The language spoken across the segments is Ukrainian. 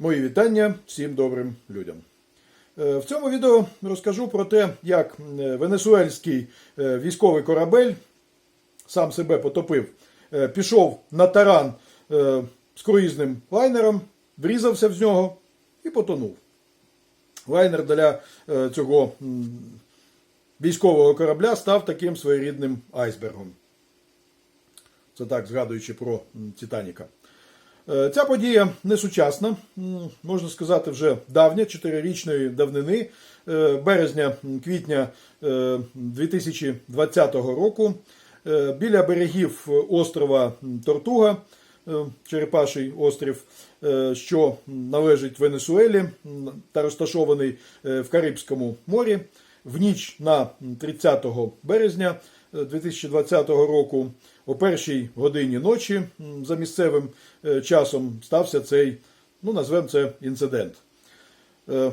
Мої вітання всім добрим людям. Е, В цьому відео розкажу про те, як е, венесуельський е, військовий корабель сам себе потопив, пішов на таран з круїзним лайнером, врізався в нього і потонув. Лайнер для цього військового корабля став таким своєрідним айсбергом. Це так, згадуючи про Титаніка. Е, Ця подія не сучасна, можна сказати, вже давня, чотирирічної давнини, е, березня, м, квітня е, 2020 року. Біля берегів острова Тортуга, Черепаший острів, що належить Венесуелі та розташований в Карибському морі, в ніч на 30 березня е, 2020 року о першій годині ночі за місцевим е, часом стався цей, ну назвемо це інцидент. Е,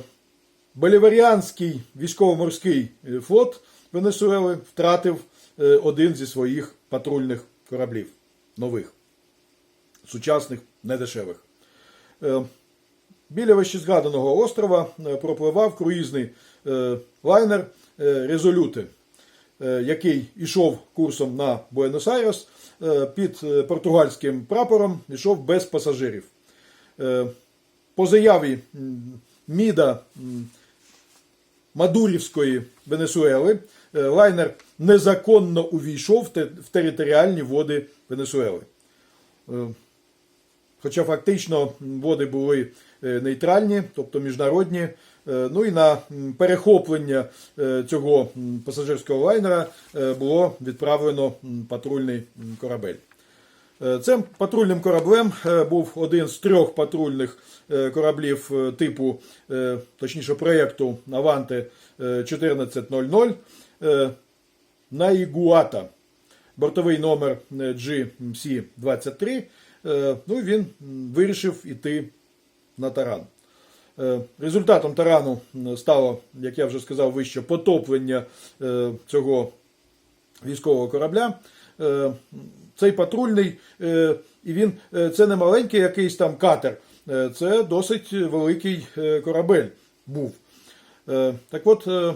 Боліваріанський військово-морський е, флот Венесуели втратив один зі своїх патрульних кораблів нових, сучасних, недешевих. Біля вищезгаданого острова пропливав круїзний лайнер Резолюти, який йшов курсом на Буенос-Айрес е, під е, португальським прапором, йшов без пасажирів. Е, По заяві МІДа Мадурівської Венесуели е, лайнер незаконно увійшов в територіальні води Венесуели. Е, Хоча фактично води були е, нейтральні, тобто міжнародні. Е, Ну і на перехоплення е, цього пасажирського лайнера е, було відправлено патрульний корабель. Цим патрульним кораблем був один з трьох патрульних кораблів типу, точніше, проєкту Аванте 1400 е, Наігуата. Бортовий номер е, GMC-23. Е, Ну він вирішив іти на таран. Е, Результатом тарану стало, як я вже сказав, вище потоплення е, цього військового корабля. Е, Цей патрульний, е, і він е, це не маленький якийсь там катер, е, це досить великий е, корабель був. Е, Так от, е,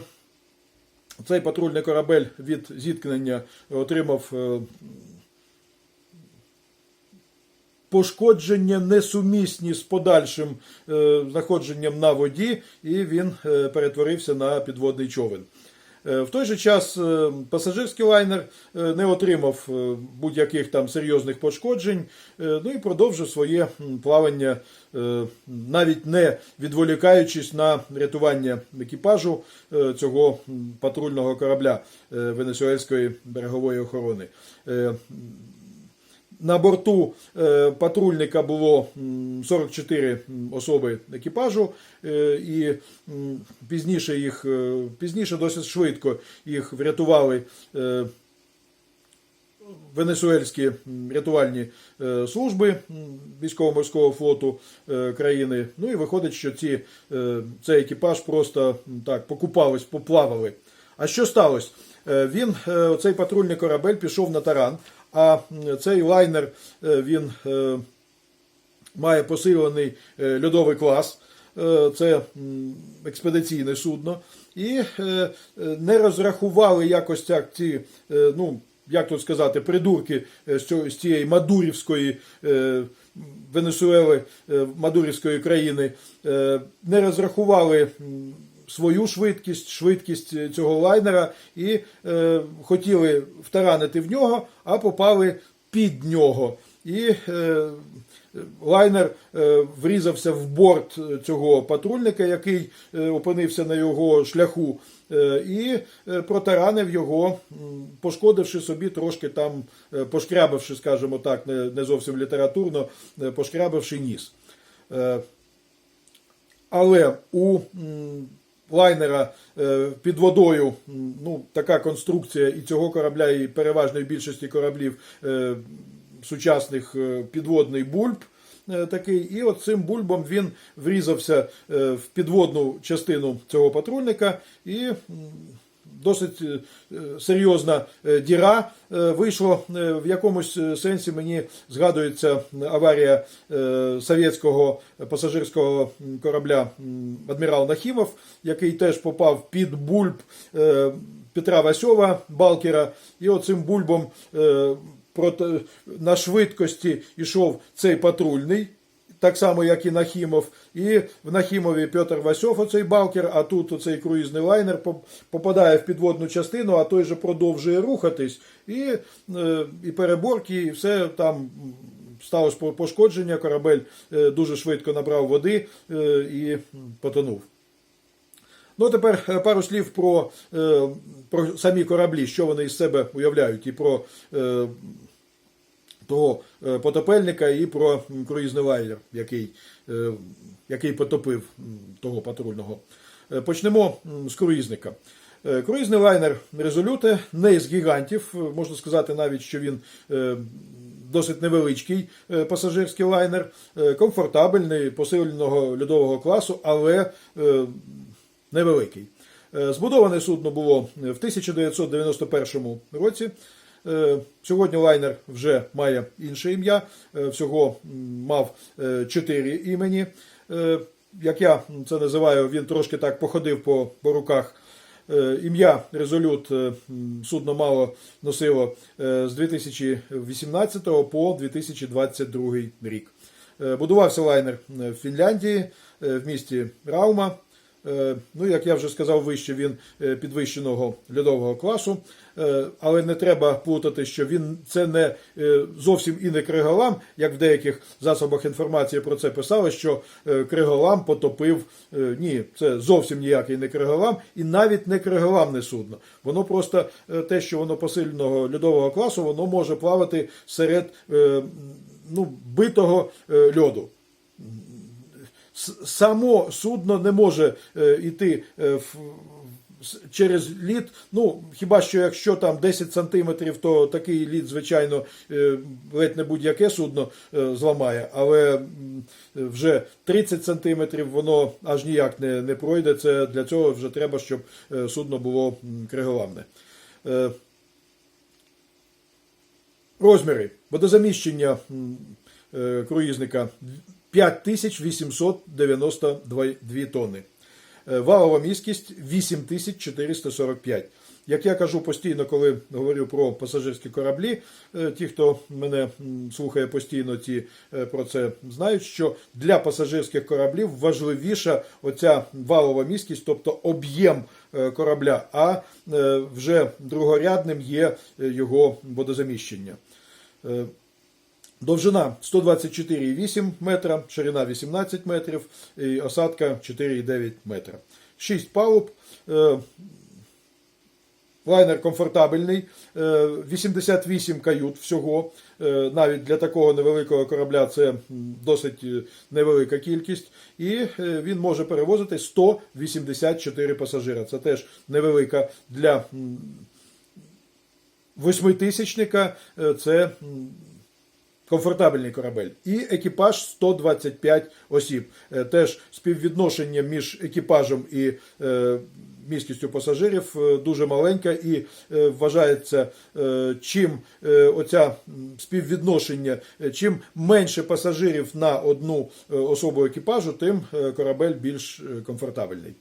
цей патрульний корабель від зіткнення отримав е, пошкодження несумісні з подальшим е, знаходженням на воді, і він е, перетворився на підводний човен. Е, В той же час пасажирський лайнер не отримав будь-яких там серйозних пошкоджень, ну і продовжив своє плавання, навіть не відволікаючись на рятування екіпажу цього патрульного корабля Венесуельської берегової охорони. На борту е, патрульника було 44 особи екіпажу, е, і пізніше їх е, пізніше досить швидко їх врятували венесуельські рятувальні служби військово-морського флоту країни. Ну і виходить, що ці, цей екіпаж просто так покупались, поплавали. А що сталося? Він, цей патрульний корабель, пішов на таран, а цей лайнер е, він е, має посилений е, льодовий клас. Це експедиційне судно. І не розрахували якось так ці, ну, як тут сказати, придурки з цієї Мадурівської Венесуели, Мадурівської країни, не розрахували свою швидкість, швидкість цього лайнера і е, хотіли втаранити в нього, а попали під нього. І е, лайнер е, врізався в борт цього патрульника, який е, опинився на його шляху, е, і е, протаранив його, пошкодивши собі трошки там, е, пошкрябивши, скажімо так, не, не зовсім літературно, е, пошкрябивши ніс. Е, але у лайнера е, під водою ну, така конструкція і цього корабля, і переважної більшості кораблів е, сучасних е, підводний бульб. Такий, і от цим бульбом він врізався в підводну частину цього патрульника і досить е, серйозна е, діра. Е, Вийшло в якомусь сенсі мені згадується аварія совєтського пасажирського корабля Адмірал Нахімов, який теж попав під бульб Петра Васьова, Балкера, і оцим бульбом на швидкості йшов цей патрульний. Так само, як і Нахімов. І в Нахімові Петр Васьов, оцей балкер, а тут оцей круїзний лайнер попадає в підводну частину, а той же продовжує рухатись. І, е, і переборки, і все там сталося пошкодження. Корабель е, дуже швидко набрав води е, і потонув. Ну, тепер пару слів про, про самі кораблі, що вони із себе уявляють, і про того е, потопельника, і про лайнер, який, е, який потопив того патрульного. Е, Почнемо з круїзника. Круїзний лайнер Резолюте не із гігантів, можна сказати навіть, що він досить невеличкий пасажирський лайнер, комфортабельний, посиленого льодового класу, але невеликий. Збудоване судно було в 1991 році. Е, Сьогодні лайнер вже має інше ім'я, е, всього мав е, чотири імені. Як я це називаю, він трошки так походив по, по руках. Ім'я Резолют судно мало носило з 2018 по 2022 рік. Будувався лайнер в Фінляндії, в місті Раума. Е, Ну, як я вже сказав вище, він е, підвищеного льодового класу, Е, але не треба плутати, що він це не зовсім і не криголам, як в деяких засобах інформації про це писали, що криголам потопив. Ні, це зовсім ніякий не криголам, і навіть не криголамне судно. Воно просто те, що воно посиленого льодового класу, воно може плавати серед ну, битого льоду само судно не може е, йти е, в- через лід. Ну, хіба що якщо там 10 сантиметрів, то такий лід, звичайно, е, ледь не будь-яке судно е, зламає, але вже 30 сантиметрів воно аж ніяк не, не пройде. Це для цього вже треба, щоб е, судно було криголамне. Е, Розміри водозаміщення е, круїзника 5892 тонни. Е, Валова міськість 8445. Як я кажу постійно, коли говорю про пасажирські кораблі, е, ті, хто мене слухає постійно, ті е, про це знають, що для пасажирських кораблів важливіша оця валова міськість, тобто об'єм е, корабля, а е, вже другорядним є е, його водозаміщення. Е, Довжина 124,8 метра, ширина 18 метрів, і осадка 4,9 метра. 6 палуб. Е, Лайнер комфортабельний, е, 88 кают всього. Е, Навіть для такого невеликого корабля це досить е, невелика кількість. І е, він може перевозити 184 пасажира. Це теж невелика для восьмитисячника. Е, Це комфортабельний корабель. І екіпаж 125 осіб. Е, Теж співвідношення між екіпажем і е, міськістю пасажирів е, дуже маленька і вважається, чим оця співвідношення, чим менше пасажирів на одну особу екіпажу, тим корабель більш комфортабельний.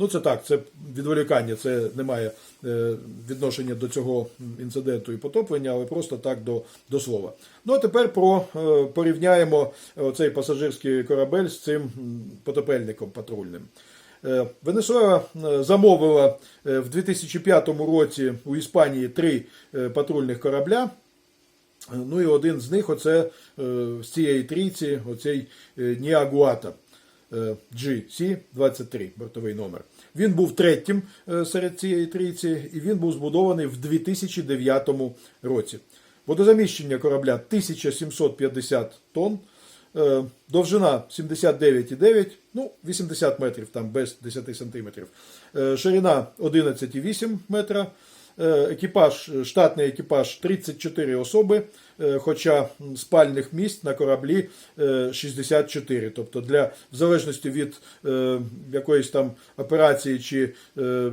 Ну, це так, це відволікання, це не має е, відношення до цього інциденту і потоплення, але просто так до, до слова. Ну а тепер про е, порівняємо цей пасажирський корабель з цим потопельником патрульним. Е, Венесуела замовила в 2005 році у Іспанії три патрульних корабля. Ну і один з них, оце з цієї трійці, оцей Ніагуата. Е, GC-23, бортовий номер. Він був третім е, серед цієї трійці, і він був збудований в 2009 році. Водозаміщення корабля 1750 тонн, е, довжина 79,9, ну 80 метрів, там без 10 сантиметрів, ширина 11,8 метра. Е, Екіпаж, штатний екіпаж 34 особи, е, хоча спальних місць на кораблі е, 64. Тобто, для, в залежності від е, якоїсь там операції чи е,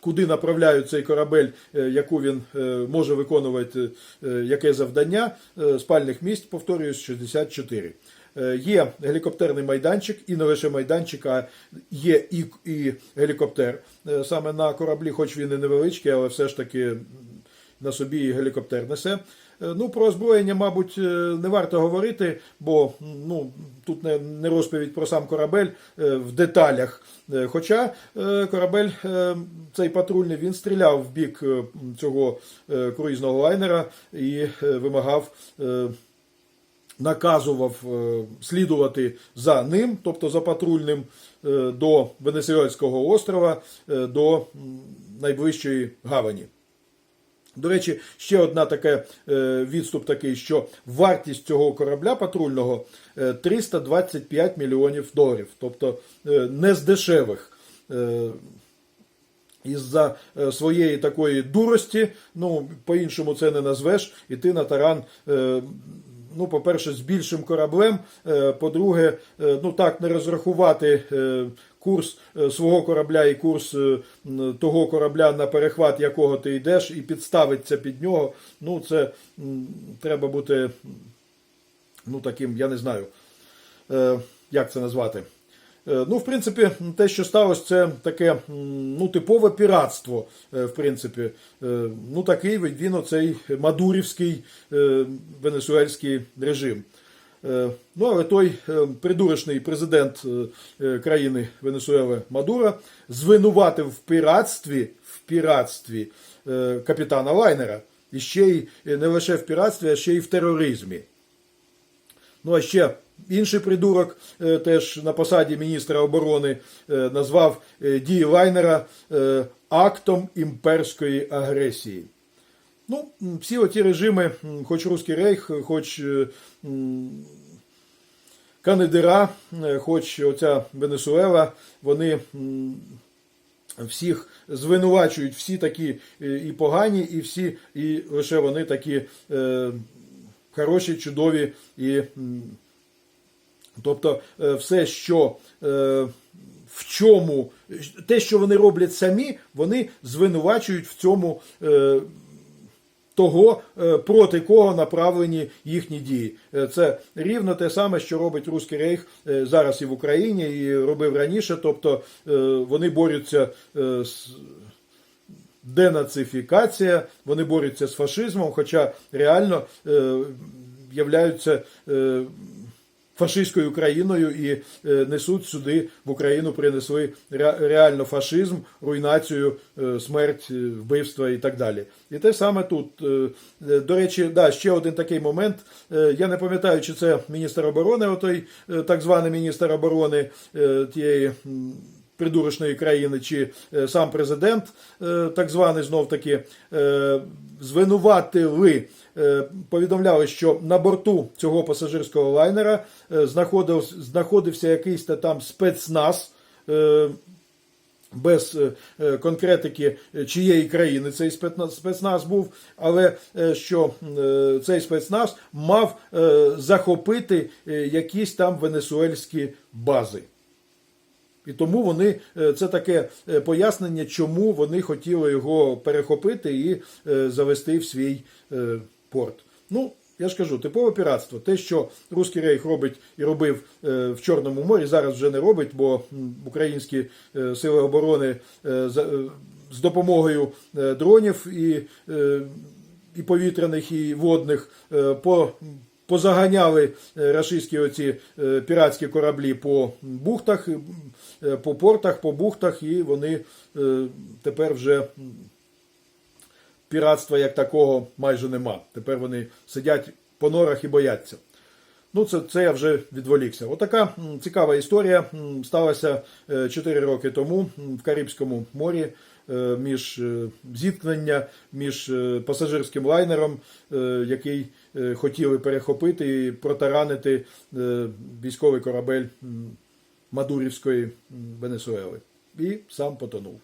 куди направляють цей корабель, е, яку він е, може виконувати, е, яке завдання. Е, Спальних місць, повторююсь, 64. Е, Є гелікоптерний майданчик, і не лише майданчик, а є і, і гелікоптер е, саме на кораблі, хоч він і невеличкий, але все ж таки на собі і гелікоптер несе. Е, Ну, про озброєння, мабуть, не варто говорити, бо ну, тут не, розповідь про сам корабель в деталях. Хоча корабель, цей патрульний, він стріляв в бік цього круїзного лайнера і вимагав. Наказував е, слідувати за ним, тобто за патрульним, е, до Венесуельського острова, е, до найближчої гавані. До речі, ще одна така відступ такий, що вартість цього корабля патрульного е, 325 мільйонів доларів, тобто не з дешевих. Із-за своєї такої дурості, ну, по-іншому це не назвеш, іти на таран, ну, по-перше, з більшим кораблем, е, по-друге, е, ну так, не розрахувати е, курс свого корабля і курс того корабля, на перехват якого ти йдеш, і підставитися під нього, ну, це треба бути, ну, таким, я не знаю, як це назвати. Е, Ну, в принципі, те, що сталося, це таке ну, типове піратство. е, В принципі, Е, ну такий він оцей мадурівський венесуельський режим. Ну, але той придурочний президент країни Венесуели Мадура звинуватив в піратстві, в піратстві капітана Лайнера. І ще й не лише в піратстві, а ще й в тероризмі. Ну, а ще інший придурок, е, теж на посаді міністра оборони, е, назвав е, дії лайнера е, актом імперської агресії. Ну, всі оці режими, хоч Руський Рейх, хоч Канедера, хоч оця Венесуела, вони всіх звинувачують, всі такі і погані, і всі, і лише вони такі хороші, чудові і. Тобто, е, все, що е, в чому, те, що вони роблять самі, вони звинувачують в цьому е, того, проти кого направлені їхні дії. Це рівно те саме, що робить Руський Рейх зараз і в Україні, і робив раніше. Тобто вони борються з денацифікація, вони борються з фашизмом, хоча реально е, е, фашистською країною і е, несуть сюди в Україну, принесли реально фашизм, руйнацію, е, смерть, е, вбивства і так далі. І те саме тут. До речі, да, ще один такий момент. Я не пам'ятаю, чи це міністр оборони, отой так званий міністр оборони тієї. Придурочної країни, чи е, сам президент, е, так званий знов таки, е, звинуватили, повідомляли, що на борту цього пасажирського лайнера знаходився, знаходився якийсь та там спецназ. без конкретики чиєї країни цей спецназ, був, але що цей спецназ мав захопити якісь там венесуельські бази. І тому вони е, це таке е, пояснення, чому вони хотіли його перехопити і е, завести в свій порт. Ну, я ж кажу, типове піратство. Те, що Руський Рейх робить і робив в Чорному морі, зараз вже не робить, бо українські сили оборони з допомогою дронів і, і повітряних, і водних по позаганяли е, рашистські оці е, піратські кораблі по бухтах, е, по портах, по бухтах, і вони тепер вже піратства як такого майже нема. Тепер вони сидять по норах і бояться. Ну, це, це я вже відволікся. Отака цікава історія сталася 4 роки тому в Карибському морі е, між е, зіткнення між е, пасажирським лайнером, е, який е, хотіли перехопити і протаранити е, військовий корабель Мадурівської Венесуели. І сам потонув.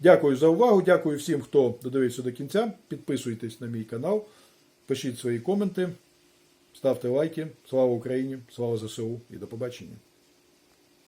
Дякую за увагу. Дякую всім, хто додивився до кінця. Підписуйтесь на мій канал, пишіть свої коменти, ставте лайки. Слава Україні! Слава ЗСУ і до побачення!